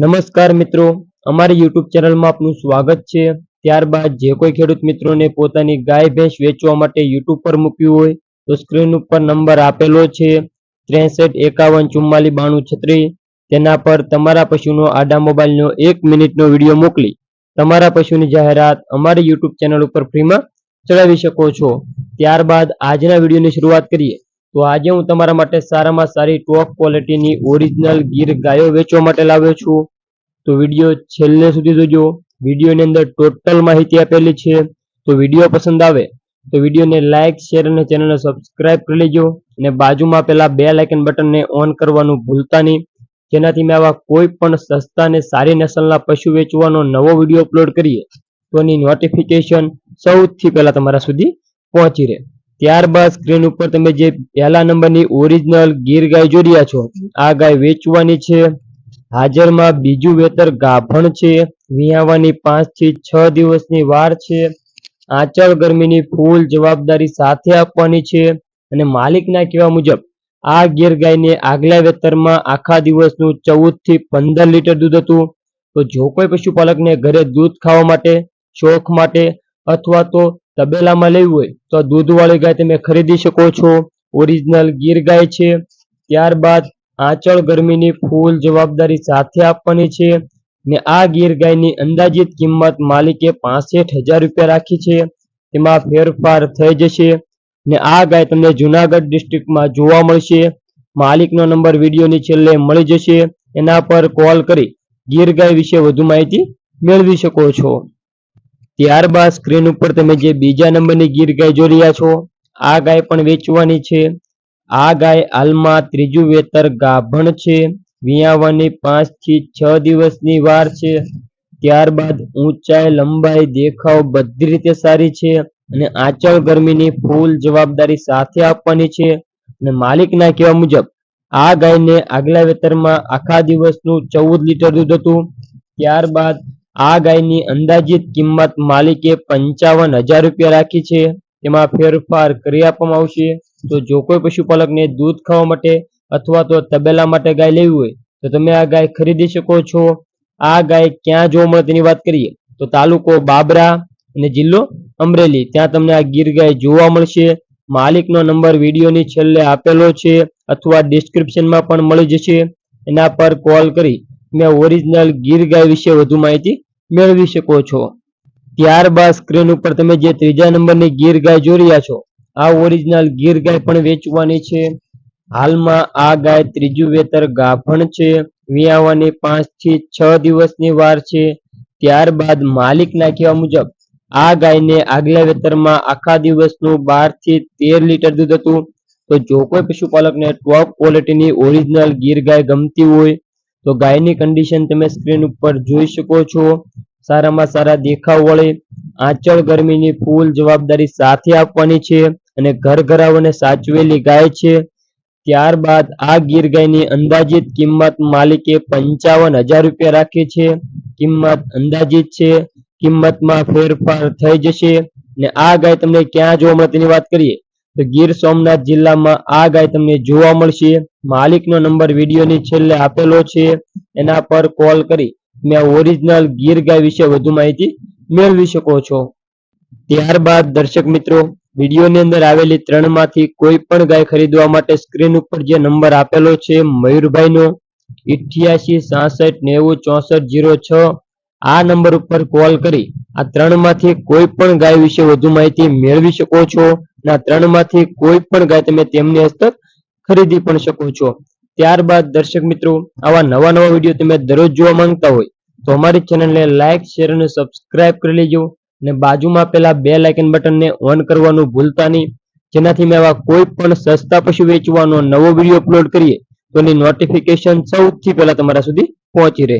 નમસ્કાર મિત્રો, અમારી યુટ્યુબ ચેનલમાં આપનું સ્વાગત છે. ત્યારબાદ જે કોઈ ખેડૂત મિત્રોને પોતાની ગાય ભેંસ વેચવા માટે યુટ્યુબ પર મૂક્યું હોય, તો સ્ક્રીન ઉપર નંબર આપેલો છે ત્રેસઠ એકાવન ચુમ્માલી બાણું છત્રીસ. તેના પર તમારા પશુનો આડા મોબાઈલનો એક મિનિટનો વીડિયો મોકલી, તમારા પશુની જાહેરાત અમારી યુટ્યુબ ચેનલ ઉપર ફ્રીમાં ચડાવી શકો છો. ત્યારબાદ આજના વિડીયોની શરૂઆત કરીએ. તો આજે હું તમારા માટે સારામાં સારી ટોપ ક્વોલિટીની ઓરિજિનલ ગીર ગાયો વેચવા માટે લાવ્યો છું. તો વીડિયો છેલ્લે સુધી જોજો. વિડીયોની અંદર ટોટલ માહિતી આપેલી છે. તો વીડિયો પસંદ આવે તો વિડીયોને લાઇક શેર અને ચેનલને સબસ્ક્રાઇબ કરી લેજો. અને બાજુમાં પેલા બે લાઇકન બટનને ઓન કરવાનું ભૂલતા નહીં. જેનાથી મેં આવા કોઈ પણ સસ્તા અને સારી નસલના પશુ વેચવાનો નવો વીડિયો અપલોડ કરીએ તો એની નોટિફિકેશન સૌથી પહેલાં તમારા સુધી પહોંચી રહે. ત્યારબાદ સ્ક્રીન ઉપર તમે જે પહેલા નંબરની ઓરિજિનલ ગીર ગાય જોઈ રહ્યા છો, આ ગાય વેચવાની છે. હાજરમાં બીજું વેતર ગાભણ છે. વિયાવાની પાંચથી છ દિવસની વાર છે. આંચળ ગરમીની ફૂલ જવાબદારી સાથે આપવાની છે. અને માલિકના કહેવા મુજબ, આ ગીર ગાયને આગલા વેતરમાં આખા દિવસનું ચૌદથી પંદર લીટર દૂધ હતું. તો જો કોઈ પશુપાલકને ઘરે દૂધ ખાવા માટે, શોખ માટે અથવા તો તબેલામાં લેવું હોય તો દૂધવાળી ગાય તમે ખરીદી શકો છો. ઓરિજિનલ ગીર ગાય છે. ત્યારબાદ આંચળ ગરમીની ફૂલ જવાબદારી સાથે આપવાની છે ને આ ગીર ગાયની અંદાજિત કિંમત માલિકે પાસઠ હજાર રૂપિયા રાખી છે. તેમાં ફેરફાર થઈ જશે ને આ ગાય તમને જુનાગઢ ડિસ્ટ્રિક્ટમાં જોવા મળશે. માલિકનો નંબર વિડીયોની છેલ્લે મળી જશે. એના પર કોલ કરી ગીર ગાય વિશે વધુ માહિતી મેળવી શકો છો. ત્યારબાદ સ્ક્રીન ઉપર તમે જે બીજા નંબરની ગીર ગાય જોઈ રહ્યા છો, આ ગાય પણ વેચવાની છે. આ ગાય હાલમાં ત્રીજું વેતર ગાભણ છે. વિયાવાની પાંચથી છ દિવસની વાર છે. ત્યારબાદ ઊંચાઈ, લંબાઈ, દેખાવ બધી રીતે સારી છે અને આંચળ ગરમીની ફૂલ જવાબદારી સાથે આપવાની છે. અને માલિકના કહેવા મુજબ, આ ગાયને આગલા વેતરમાં આખા દિવસનું ચૌદ લીટર દૂધ હતું. ત્યારબાદ આ ગાયની અંદાજિત કિંમત માલિકે પંચાવન હજાર રૂપિયા રાખી છે. તેમાં ફેરફાર કરી આપવામાં આવશે. તો જો કોઈ પશુપાલકને દૂધ ખાવા માટે અથવા તો તબેલા માટે ગાય લેવી હોય, તો તમે આ ગાય ખરીદી શકો છો. આ ગાય ક્યાં જોવા મળે તેની વાત કરીએ, તો તાલુકો બાબરા અને જિલ્લો અમરેલી. ત્યાં તમને આ ગીર ગાય જોવા મળશે. માલિકનો નંબર વિડીયોની છેલ્લે આપેલો છે અથવા ડિસ્ક્રિપ્શનમાં પણ મળી જશે. એના પર કોલ કરી તમે ઓરિજિનલ ગીર ગાય વિશે વધુ માહિતી મેળવી શકો છો. ત્યારબાદ સ્ક્રીન ઉપર તમે જે ત્રીજા નંબરની ગીર ગાય જોઈ રહ્યા છો, આ ઓરિજિનલ ગીર ગાય પણ વેચવાની છે. હાલમાં આ ગાય ત્રીજું વેતર ગાભણ છે, વિયાવાની પાંચથી છ દિવસની વાર છે. ત્યારબાદ માલિકના કહેવા મુજબ, આ ગાયને આગલા વેતરમાં આખા દિવસનું બારથી તેર લીટર દૂધ હતું. તો જો કોઈ પશુપાલકને ટોપ ક્વોલિટીની ઓરિજિનલ ગીર ગાય ગમતી હોય તો ગાયની કન્ડિશન તમે સ્ક્રીન ઉપર જોઈ શકો છો. સારામાં સારા દેખાવ વળે આંચળ ગરમીની ફૂલ જવાબદારી સાથે આપવાની છે અને ઘર ઘરાવને સાચવેલી ગાય છે. ત્યારબાદ આ ગીર ગાયની અંદાજિત કિંમત માલિકે પંચાવન હજાર રૂપિયા રાખી છે. કિંમત અંદાજિત છે. કિંમતમાં ફેરફાર થઈ જશે. ને આ ગાય તમને ક્યાં જોવા મળે તેની વાત કરીએ. તો ગીર સોમનાથ જિલ્લામાં આ ગાય તમને જોવા મળશે. માલિકનો નંબર વિડીયોની છેલ્લે આપેલો છે. એના પર કોલ કરી તમે ઓરિજિનલ ગીર ગાય વિશે વધુ માહિતી મેળવી શકો છો. ત્યારબાદ દર્શક મિત્રો, વિડીયોની અંદર આવેલી ત્રણમાંથી કોઈ પણ ગાય ખરીદવા માટે સ્ક્રીન ઉપર જે નંબર આપેલો છે, મયુરભાઈનો, ઇઠ્યાસી, સાસઠ, નેવું, ચોસઠ, જીરો છ આ નંબર ઉપર કોલ કરી આ ત્રણમાંથી કોઈ પણ ગાય વિશે વધુ માહિતી મેળવી શકો છો અને આ ત્રણમાંથી કોઈ પણ ગાય તમે તેમની હસ્તક ખરીદી પણ શકો છો. ત્યારબાદ દર્શક મિત્રો, આવા નવા નવા વીડિયો તમે દરરોજ જોવા માંગતા હોય તો અમારી ચેનલને લાઇક શેર અને સબસ્ક્રાઇબ કરી લેજો અને બાજુમાં પેલા બે લાઇકન બટનને ઓન કરવાનું ભૂલતા નહીં. જેનાથી મેં આવા કોઈ પણ સસ્તા પશુ વેચવાનો નવો વીડિયો અપલોડ કરીએ તો એની નોટિફિકેશન સૌથી પહેલા તમારા સુધી પહોંચી રહે.